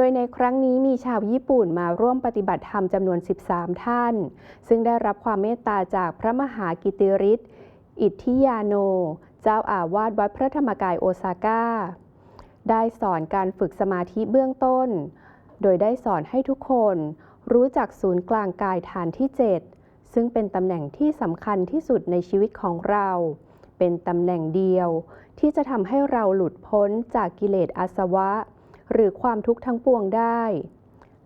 โดยในครั้งนี้มีชาวญี่ปุ่นมาร่วมปฏิบัติธรรมจำนวน 13 ท่าน ซึ่งได้รับความเมตตาจากพระมหากิติริศอิทธิยาโน เจ้าอาวาสวัดพระธรรมกายโอซาก้า ได้สอนการฝึกสมาธิเบื้องต้น โดยได้สอนให้ทุกคนรู้จักศูนย์กลางกายฐานที่ 7 ซึ่งเป็นตำแหน่งที่สำคัญที่สุดในชีวิตของเรา เป็นตำแหน่งเดียวที่จะทำให้เราหลุดพ้นจากกิเลสอาสวะ หรือความทุกข์ทั้งปวงได้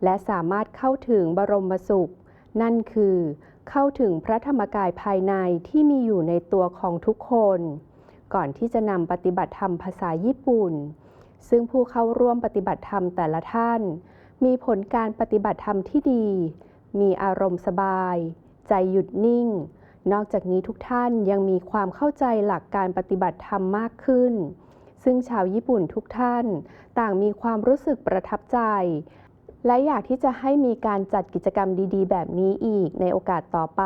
และสามารถเข้าถึงบรมสุข นั่นคือ เข้าถึงพระธรรมกายภายในที่มีอยู่ในตัวของทุกคน ก่อนที่จะนำปฏิบัติธรรมภาษาญี่ปุ่น ซึ่งผู้เข้าร่วมปฏิบัติธรรมแต่ละท่าน มีผลการปฏิบัติธรรมที่ดี มีอารมณ์สบาย ใจหยุดนิ่งนอกจากนี้ทุกท่านยังมีความเข้าใจหลักการปฏิบัติธรรมมากขึ้น ซึ่งชาวญี่ปุ่นทุกท่าน ต่างมีความรู้สึกประทับใจ และอยากที่จะให้มีการจัดกิจกรรมดีๆ แบบนี้อีกในโอกาสต่อไป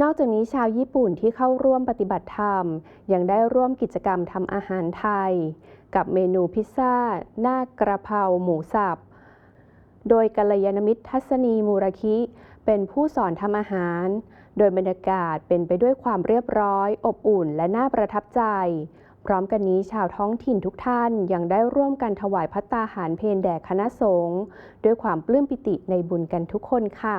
นอกจากนี้ชาวญี่ปุ่นที่เข้าร่วมปฏิบัติธรรม ยังได้ร่วมกิจกรรมทำอาหารไทย กับเมนูพิซซ่า หน้ากระเพราหมูสับ โดยกัลยาณมิตรทัศนีมูรคิ เป็นผู้สอนทำอาหาร โดยบรรยากาศเป็นไปด้วยความเรียบร้อย อบอุ่นและน่าประทับใจ พร้อมกันนี้ชาวท้องถิ่นทุกท่านยังได้ร่วมกันถวายพัตตาหารเพนแด่คณะสงฆ์ด้วยความปลื้มปิติในบุญกันทุกคนค่ะ